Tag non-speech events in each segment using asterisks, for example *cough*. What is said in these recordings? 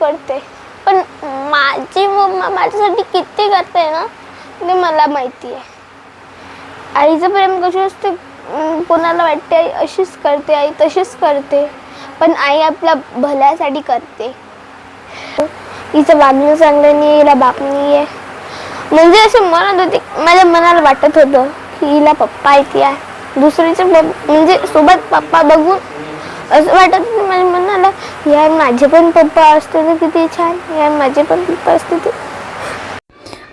करते. पण माझी मम्मा माझ्यासाठी किती करते ना ते मला माहिती आहे आईचं प्रेम कशी असते कोणाला वाटते आई अशीच करते आई तशीच करते पण आई आपल्या भल्यासाठी करते. हिचं वागणं चांगलं नाही हिला बाप नाही आहे म्हणजे असं म्हणत होते माझ्या मनाला वाटत होतं की हिला पप्पा येते आहे दुसरीचे म्हणजे सोबत पप्पा बघून असं वाटत होतं माझ्या यार माझे पण पप्पा असते तर किती छान. यार माझे पण पप्पा असते तर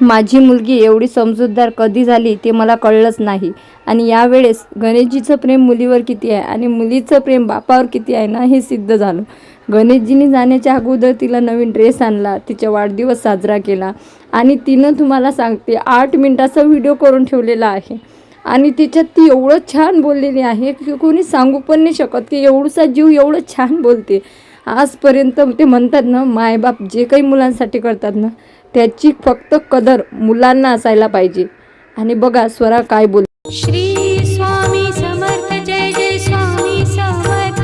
माझी मुलगी एवढी समजूतदार कधी झाली ते मला कळलंच नाही. आणि यावेळेस गणेशजीचं प्रेम मुलीवर किती आहे आणि मुलीचं प्रेम बापावर किती आहे ना हे सिद्ध झालं. गणेशजीने जाण्याच्या अगोदर तिला नवीन ड्रेस आणला तिचा वाढदिवस साजरा केला आणि तिनं तुम्हाला सांगते आठ मिनटाचा व्हिडिओ करून ठेवलेला आहे. आणि तिच्यात ती एवढं छान बोललेली आहे की कोणी सांगू पण नाही शकत. की एवढसा जीव एवढं छान बोलते. आजपर्यंत ते म्हणतात ना मायबाप जे काही मुलांसाठी करतात ना त्याची फक्त कदर मुलांना असायला पाहिजे. आणि बघा स्वरा काय बोल श्री स्वामी समर्थ जय जय स्वामी समर्थ.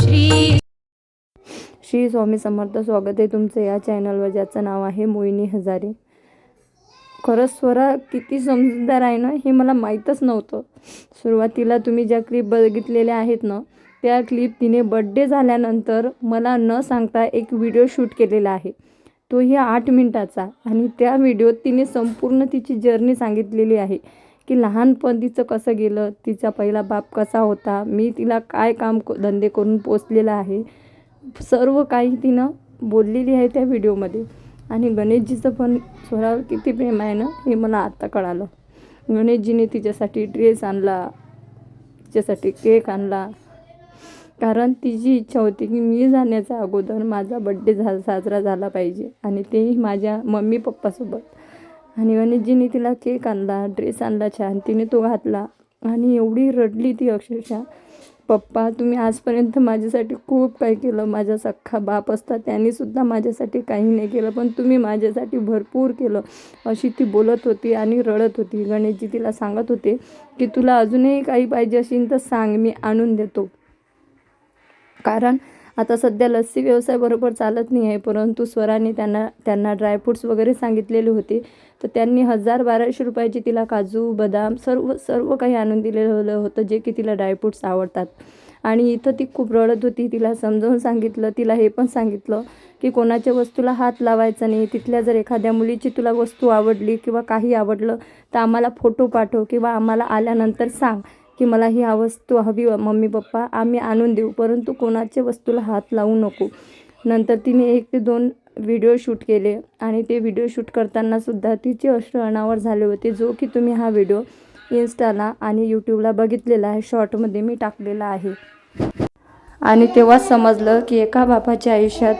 श्री श्री स्वामी समर्थ स्वागत आहे तुमचं या चॅनलवर ज्याचं नाव आहे मोहिनी हजारे. खरंच स्वरा किती समजूतदार आहे ना हे मला माहीतच नव्हतं. सुरुवातीला तुम्ही ज्या क्लिप बघितलेल्या आहेत ना त्या क्लिप तिने बड्डे झाल्यानंतर मला न सांगता एक व्हिडिओ शूट केलेला आहे. तोही आठ मिनटाचा आणि त्या व्हिडिओत तिने संपूर्ण तिची जर्नी सांगितलेली आहे की लहानपण तिचं कसं गेलं तिचा पहिला बाप कसा होता मी तिला काय काम क- धंदे करून पोचलेलं आहे सर्व काही तिनं बोललेली आहे त्या व्हिडिओमध्ये आणि गणेशजीचं पण स्वरावर किती प्रेम आहे ना हे मला आत्ता कळालं. गणेशजीने तिच्यासाठी ड्रेस आणला तिच्यासाठी केक आणला. कारण तिची इच्छा होती की मी जाण्याच्या अगोदर माझा बड्डे झा साजरा झाला पाहिजे आणि तेही माझ्या मम्मी पप्पासोबत आणि गणेशजीने तिला केक आणला ड्रेस आणला छान तिने तो घातला. आणि एवढी रडली ती अक्षरशः. पप्पा तुम्ही आजपर्यंत माझ्यासाठी खूप काही केलं. माझा सख्खा बाप असता त्यांनीसुद्धा माझ्यासाठी काही नाही केलं पण तुम्ही माझ्यासाठी भरपूर केलं अशी ती बोलत होती आणि रडत होती. गणेशजी तिला सांगत होते की तुला अजूनही काही पाहिजे असेल तर सांग मी आणून देतो. कारण आता सध्या लस्सी व्यवसाय बरोबर चालत नाही आहे परंतु स्वराने त्यांना त्यांना ड्रायफ्रूट्स वगैरे सांगितलेले होते. तर त्यांनी हजार बाराशे रुपयाची तिला काजू बदाम सर्व सर्व काही आणून दिलेलं होतं जे की तिला ड्रायफ्रूट्स आवडतात. आणि इथं ती खूप रडत होती तिला समजावून सांगितलं तिला हे पण सांगितलं की कोणाच्या वस्तूला हात लावायचा नाही तिथल्या जर एखाद्या मुलीची तुला वस्तू आवडली किंवा काही आवडलं तर आम्हाला फोटो पाठव किंवा आम्हाला आल्यानंतर सांग. की मला ही हा वस्तू हवी मम्मी पप्पा आम्ही आणून देऊ परंतु कोणाच्या वस्तूला हात लावू नको. नंतर तिने एक ते दोन व्हिडिओ शूट केले आणि ते व्हिडिओ शूट करताना सुद्धा तिचे अश्रू अनावर झाले होते. जो की तुम्ही हा व्हिडिओ इन्स्टाला आणि यूट्यूबला बघितलेला आहे. शॉर्टमध्ये मी टाकलेला आहे. आणि तेव्हा समजलं की एका बापाच्या आयुष्यात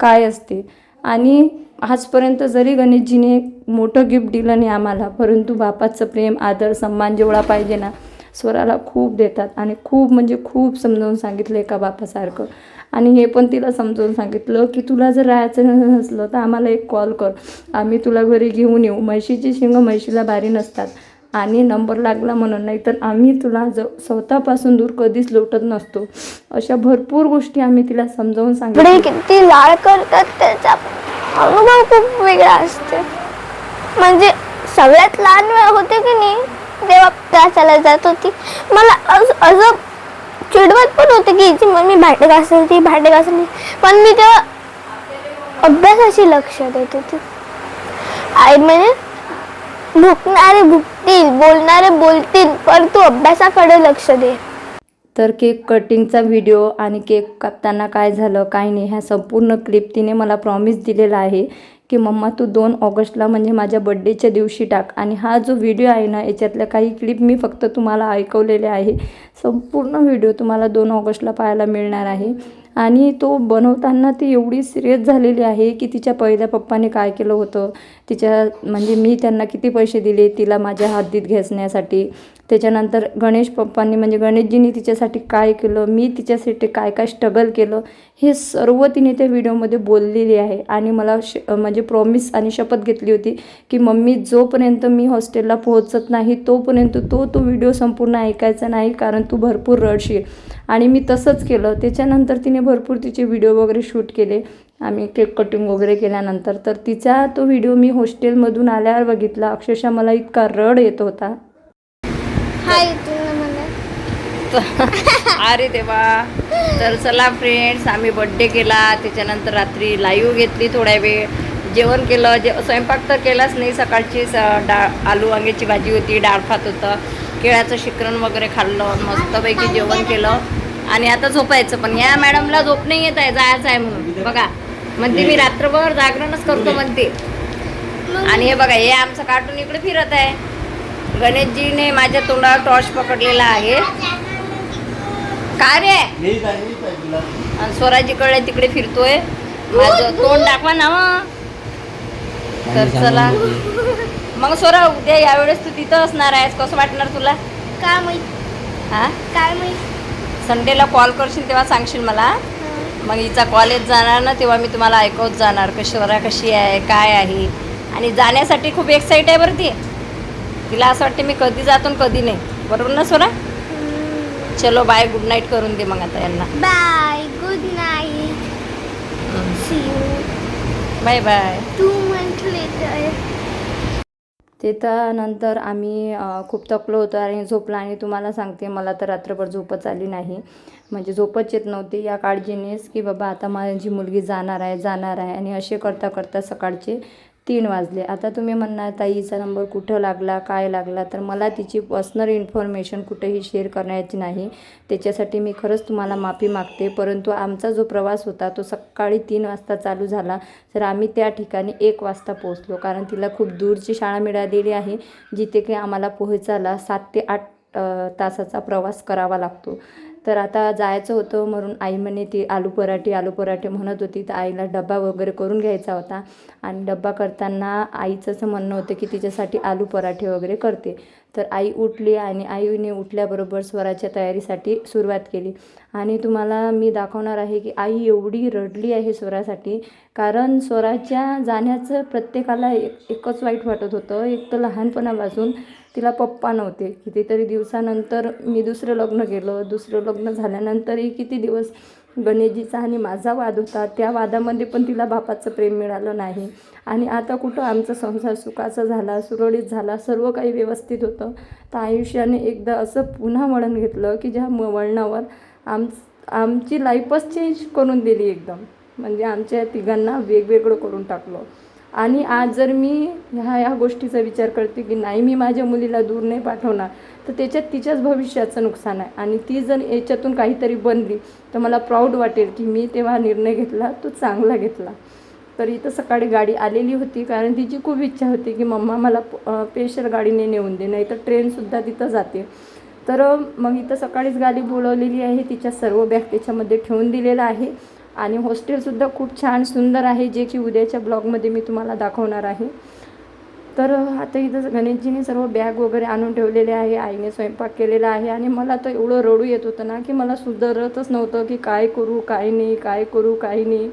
काय असते. आणि आजपर्यंत जरी गणेशजीने मोठं गिफ्ट दिलं नाही आम्हाला परंतु बापाचं प्रेम आदर सन्मान जेवढा पाहिजे ना स्वराला खूप देतात आणि खूप म्हणजे खूप समजावून सांगितलं एका बापासारखं. आणि हे पण तिला समजावून सांगितलं की तुला जर राहायचं नसलं तर आम्हाला एक कॉल कर. आम्ही तुला घरी घेऊन येऊ. म्हशीची शिंग म्हशीला भारी नसतात. आणि नंबर लागला म्हणून नाही तर आम्ही तुला ज स्वतःपासून दूर कधीच लोटत नसतो. अशा भरपूर गोष्टी आम्ही तिला समजावून सांगितलं किती लाड करतात त्याचा. अनुभव खूप वेगळा असते. म्हणजे सगळ्यात लहान वेळ होते की नाही तेव्हा त्रासाला जात होती मला असं असं चिडवत पण होते की हिची मम्मी भांडे घासली ती भांडे घासली. पण मी तेव्हा अभ्यासाशी लक्ष देत होती. आई म्हणजे भुकणारे भुकतील बोलणारे बोलतील पण तू अभ्यासाकडे लक्ष दे. तर केक कटिंगचा व्हिडिओ आणि केक कापताना काय झालं काय नाही ह्या संपूर्ण क्लिप तिने मला प्रॉमिस दिलेला आहे की मम्मा तू दोन ऑगस्टला म्हणजे माझ्या बड्डेच्या दिवशी टाक. आणि हा जो व्हिडिओ आहे ना याच्यातल्या काही क्लिप मी फक्त तुम्हाला ऐकवलेले आहे. संपूर्ण व्हिडिओ तुम्हाला दोन ऑगस्टला पाहायला मिळणार आहे. आणि तो बनवताना ती एवढी सिरियस झालेली आहे की तिच्या पहिल्या पप्पाने काय केलं होतं? तिच्या म्हणजे मी त्यांना किती पैसे दिले तिला माझ्या हद्दीत घेसण्यासाठी? त्याच्यानंतर गणेश पप्पांनी म्हणजे गणेशजींनी तिच्यासाठी काय केलं मी तिच्यासाठी काय काय स्ट्रगल केलं हे सर्व तिने त्या व्हिडिओमध्ये बोललेली आहे. आणि मला श म्हणजे प्रॉमिस आणि शपथ घेतली होती की मम्मी जोपर्यंत मी हॉस्टेलला पोहोचत नाही तोपर्यंत तो तो व्हिडिओ संपूर्ण ऐकायचा नाही कारण तू भरपूर रडशील. आणि मी तसंच केलं. त्याच्यानंतर तिने भरपूर तिचे व्हिडिओ वगैरे शूट केले. आम्ही केक कटिंग वगैरे केल्यानंतर. तर तिचा तो व्हिडिओ मी हॉस्टेलमधून आल्यावर बघितला. अक्षरशः मला इतका रड येत होता. हाय *laughs* अरे देवा. तर चला फ्रेंड्स आम्ही बड्डे केला. त्याच्यानंतर रात्री लाईव्ह घेतली थोड्या वेळ. जेवण केलं. जे स्वयंपाक तर केलाच नाही. सकाळची स डाळ आलू वांग्याची भाजी होती डाळ भात होतं. केळ्याचं शिकरण वगैरे खाल्लं. मस्तपैकी जेवण केलं. आणि आता झोपायचं. पण या मॅडमला झोप नाही येत आहे. जायचं आहे म्हणून. बघा. म्हणते मी रात्रभर जागरणच करतो म्हणते. आणि हे बघा हे आमचं कार्टून इकडे फिरत आहे. गणेशजीने माझ्या तोंडावर टॉर्च पकडलेला आहे. काय रे? आणि स्वराजीकडे तिकडे फिरतोय. माझं तोंड दाखवा ना मग. तर चला. मग स्वरा उद्या यावेळेस तू तिथं असणार आहेस. कसं वाटणार तुला? काय माहीत? हा? काय माहीत? संडेला कॉल करशील तेव्हा सांगशील मला. मग हिचा कॉलेज जाणार ना तेव्हा मी तुम्हाला ऐकवत जाणार. कशी स्वरा कशी आहे? काय आहे? आणि जाण्यासाठी खूप एक्साईट आहे बरं ती. तिला असं वाटते मी कधी जातो आणि कधी नाही. बरोबर ना हं. चलो बाय गुड नाईट करून दे मग आता यांना. Bye good night see you bye bye two month later ते तर नंतर आम्ही खूप थकलो होतो आणि झोपला आणि तुम्हाला सांगते मला तर रात्रभर झोपच आली नाही. म्हणजे झोपच येत नव्हती. या काळजीनेच की बाबा आता माझी मुलगी जाणार आहे जाणार आहे. आणि असे करता करता सकाळचे तीन वाजले. आता तुम्ही म्हणणार ताईचा नंबर कुठं लागला काय लागला? तर मला तिची पर्सनल इन्फॉर्मेशन कुठेही शेअर करण्याची नाही. त्याच्यासाठी मी खरंच तुम्हाला माफी मागते. परंतु आमचा जो प्रवास होता तो सकाळी तीन वाजता चालू झाला. तर आम्ही त्या ठिकाणी एक वाजता पोहोचलो. कारण तिला खूप दूरची शाळा मिळालेली आहे जिथे की आम्हाला पोहोचायला सात ते आठ तासाचा प्रवास करावा लागतो. तर आता जायचं होतं म्हणून आई म्हणे ती आलू पराठे आलू पराठे म्हणत होती. तर आईला डब्बा वगैरे करून घ्यायचा होता. आणि डब्बा करताना आईचं असं म्हणणं होतं की तिच्यासाठी आलू पराठे वगैरे करते. तर आई उठली आणि आईने उठल्याबरोबर स्वराच्या तयारीसाठी सुरुवात केली. आणि तुम्हाला मी दाखवणार आहे की आई एवढी रडली आहे स्वरासाठी कारण स्वराच्या जाण्याचं प्रत्येकाला एक एकच वाईट वाटत होतं. एक तर लहानपणापासून तिला पप्पा नव्हते. कितीतरी दिवसानंतर मी दुसरं लग्न केलं. दुसरं लग्न झाल्यानंतरही किती दिवस गणेशजीचा आणि माझा वाद होता. त्या वादामध्ये पण तिला बापाचं प्रेम मिळालं नाही. आणि आता कुठं आमचा संसार सुखाचा झाला सुरळीत झाला सर्व काही व्यवस्थित होतं. तर आयुष्याने एकदा असं पुन्हा वळण घेतलं की ज्या म- वळणावर आम आमची लाईफच चेंज करून दिली एकदम. म्हणजे आमच्या तिघांना वेगवेगळं करून टाकलं. आणि आज जर मी ह्या ह्या गोष्टीचा विचार करते की नाही मी माझ्या मुलीला दूर नाही पाठवणार तर त्याच्यात तिच्याच भविष्याचं नुकसान आहे. आणि ती जर याच्यातून काहीतरी बनली तर मला प्राऊड वाटेल की मी तेव्हा निर्णय घेतला तो चांगला घेतला. तर इथं सकाळी गाडी आलेली होती कारण तिची खूप इच्छा होती की मम्मा मला स्पेशल गाडीने नेऊन दे नाही तर ट्रेनसुद्धा तिथं जाते. तर मग इथं सकाळीच गाडी बोलवलेली आहे तिच्या सर्व बॅग त्याच्यामध्ये ठेवून दिलेलं आहे. आणि हॉस्टेलसुद्धा खूप छान सुंदर आहे जे की उद्याच्या ब्लॉगमध्ये मी तुम्हाला दाखवणार आहे. तर आता इथं गणेशजीने सर्व बॅग वगैरे आणून ठेवलेले आहे आईने स्वयंपाक केलेला आहे आणि मला तर एवढं रडू येत होतं ना की मला सुधारतच नव्हतं की काय करू काय नाही काय करू काय नाही.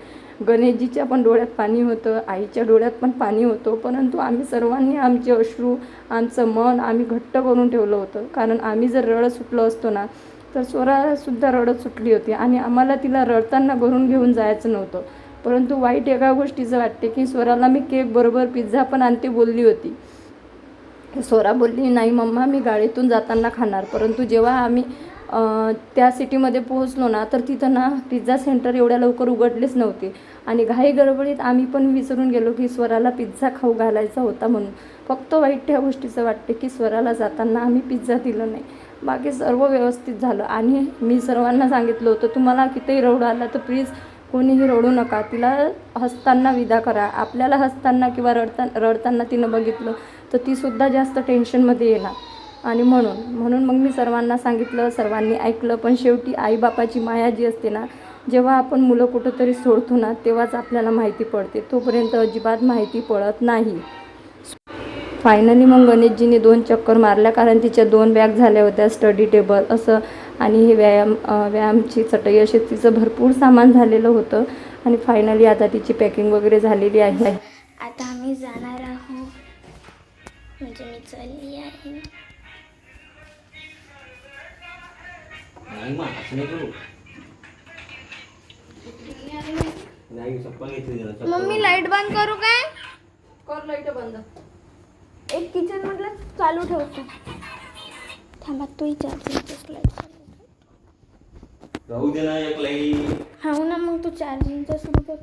गणेशजीच्या पण डोळ्यात पाणी होतं आईच्या डोळ्यात पण पाणी होतं परंतु आम्ही सर्वांनी आमचे अश्रू आमचं मन आम्ही घट्ट करून ठेवलं होतं. कारण आम्ही जर रडत सुटलो असतो ना तर स्वरासुद्धा रडत सुटली होती आणि आम्हाला तिला रडताना घरून घेऊन जायचं नव्हतं. परंतु वाईट एका गोष्टीचं वाटते की स्वराला मी केक बरोबर पिझ्झा पण आणते बोलली होती. स्वरा बोलली नाही मम्मा मी गाडीतून जाताना खाणार. परंतु जेव्हा आम्ही त्या सिटीमध्ये पोहोचलो ना तर तिथं ना पिझ्झा सेंटर एवढ्या लवकर उघडलेच नव्हते. आणि घाई गडबडीत आम्ही पण विसरून गेलो की स्वराला पिझ्झा खाऊ घालायचा होता म्हणून. फक्त वाईट त्या गोष्टीचं वाटते की स्वराला जाताना आम्ही पिझ्झा दिलं नाही. बाकी सर्व व्यवस्थित झालं. आणि मी सर्वांना सांगितलं होतं तुम्हाला कितीही रडू आला तर प्लीज कोणीही रडू नका. तिला हसताना विदा करा. आपल्याला हसताना किंवा रडता रडताना तिनं बघितलं तर तीसुद्धा जास्त टेन्शनमध्ये येणार. आणि म्हणून म्हणून मग मी सर्वांना सांगितलं सर्वांनी ऐकलं. पण शेवटी आईबापाची माया जी असते ना जेव्हा आपण मुलं कुठंतरी सोडतो ना तेव्हाच आपल्याला माहिती पडते. तोपर्यंत अजिबात माहिती पडत नाही. फायनली मग गणेशजीने दोन चक्कर मारल्या कारण तिच्या दोन बॅग झाल्या होत्या स्टडी टेबल असं आणि हे व्यायाम व्यायामची चटई असे तिचं भरपूर सामान झालेलं होतं आणि फायनली आता तिची पॅकिंग वगैरे झालेली आहे. आता आम्ही जाणार आहोत. म्हणजे मी चालली आहे. मम्मी लाइट बंद करू काय? कर लाइट बंद. एक किचन म्हटलं चालू ठेवतो थांबा तोही चार्जिंगच लाइट चालू राहू दे ना एक लाइट हा ना मग तू चार्जिंगचा सुरू कर.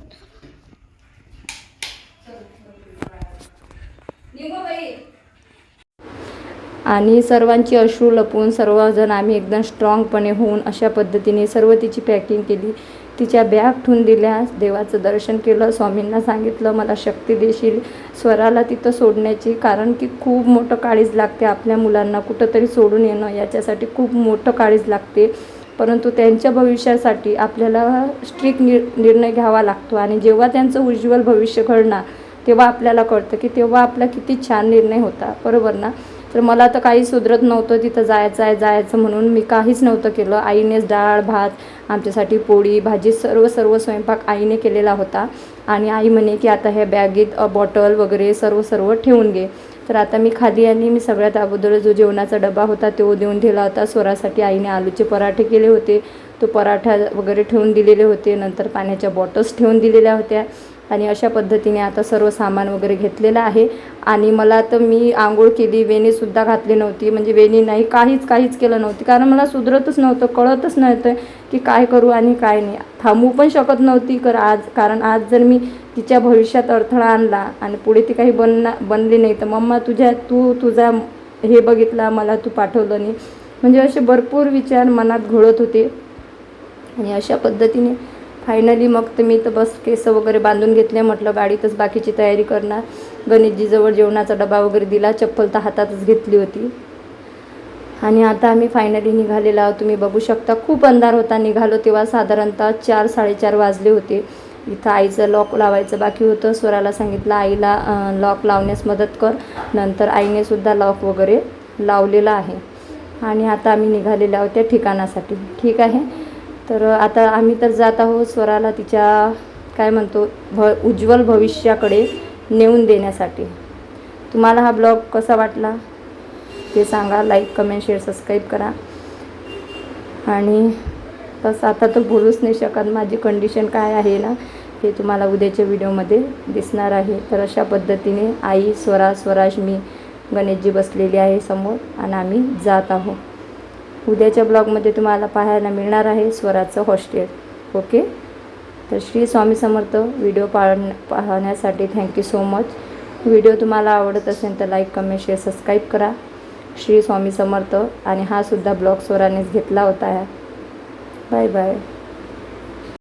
आणि सर्वांची अश्रू लपवून सर्वजण आम्ही एकदम स्ट्रॉंगपणे होऊन अशा पद्धतीने सर्व तिची पॅकिंग केली. तिच्या बॅग ठून दिल्यास देवाचं दर्शन केलं स्वामींना सांगितलं मला शक्ती देशील. स्वराला तिथं सोडण्याची. कारण की खूप मोठं काळीज लागते आपल्या मुलांना. कुठंतरी सोडून येणं याच्यासाठी खूप मोठं काळीज लागते. परंतु त्यांच्या भविष्यासाठी आपल्याला स्ट्रिक्ट निर निर्णय घ्यावा लागतो. आणि जेव्हा त्यांचं उज्ज्वल भविष्य घडणार तेव्हा आपल्याला कळतं की तेव्हा आपला किती छान निर्णय होता. बरोबर ना? तर मला तर काही सुधरत नव्हतं तिथं जायचं आहे जायचं म्हणून मी काहीच नव्हतं केलं. आईनेच डाळ भात आमच्यासाठी पोळी भाजी सर्व सर्व स्वयंपाक आईने केलेला होता. आणि आई म्हणे की आता ह्या बॅगेत बॉटल वगैरे सर्व सर्व ठेवून घे. तर आता मी खाली आणि मी सगळ्यात अगोदर जो जेवणाचा डबा होता तो देऊन दिला होता. स्वरासाठी आईने आलूचे पराठे केले होते. तो पराठा वगैरे ठेवून दिलेले होते. नंतर पाण्याच्या बॉटल्स ठेवून दिलेल्या होत्या. आणि अशा पद्धतीने आता सर्व सामान वगैरे घेतलेलं आहे. आणि मला तर मी आंघोळ केली वेणीसुद्धा घातली नव्हती. म्हणजे वेणी नाही काहीच काहीच केलं नव्हती. कारण मला सुधरतच नव्हतं कळतच नव्हतं की काय करू आणि काय नाही. थांबू पण शकत नव्हती कर आज. कारण आज जर मी तिच्या भविष्यात अडथळा आणला आणि पुढे ती काही बनना बनली नाही तर मम्मा तुझ्या तू तुझा हे बघितला मला तू पाठवलं नाही. म्हणजे असे भरपूर विचार मनात घोळत होते. आणि अशा पद्धतीने फायनली मग तर मी तर बस केस वगैरे बांधून घेतले. म्हटलं गाडीतच बाकीची तयारी करणार. गणेशजीजवळ जेवणाचा डबा वगैरे दिला. चप्पल तर हातातच घेतली होती. आणि आता आम्ही फायनली निघालेलो आहोत. तुम्ही बघू शकता खूप अंधार होता. निघालो तेव्हा साधारणतः चार साडेचार वाजले होते. इथं आईचं लॉक लावायचं बाकी होतं. स्वराला सांगितलं आईला लॉक लावण्यास मदत कर. नंतर आईने सुद्धा लॉक वगैरे लावलेलं आहे. आणि आता आम्ही निघालेलो आहोत त्या ठिकाणासाठी. ठीक आहे? तर आता आम्ही तर जात आहोत स्वराला तिच्या काय म्हणतो भ उज्ज्वल भविष्याकडे नेऊन देण्यासाठी. तुम्हाला हा ब्लॉग कसा वाटला? ते सांगा लाईक कमेंट शेअर सबस्क्राईब करा. आणि बस आता तर बोलूच नाही शकत. माझी कंडिशन काय आहे ना हे तुम्हाला उद्याच्या व्हिडिओमध्ये दिसणार आहे. तर अशा पद्धतीने आई स्वरा स्वराज मी गणेशजी बसलेली आहे समोर आणि आम्ही जात आहोत. उद्याच्या ब्लॉगमध्ये तुम्हाला पाहायला मिळणार आहे स्वराचं हॉस्टेल. ओके? तर श्री स्वामी समर्थ व्हिडिओ पाहण पाहण्यासाठी थँक्यू सो मच व्हिडिओ तुम्हाला आवडत असेल तर लाईक कमेंट शेअर सबस्क्राईब करा. श्री स्वामी समर्थ. आणि हा सुद्धा ब्लॉग स्वरानेच घेतला होता. Bye bye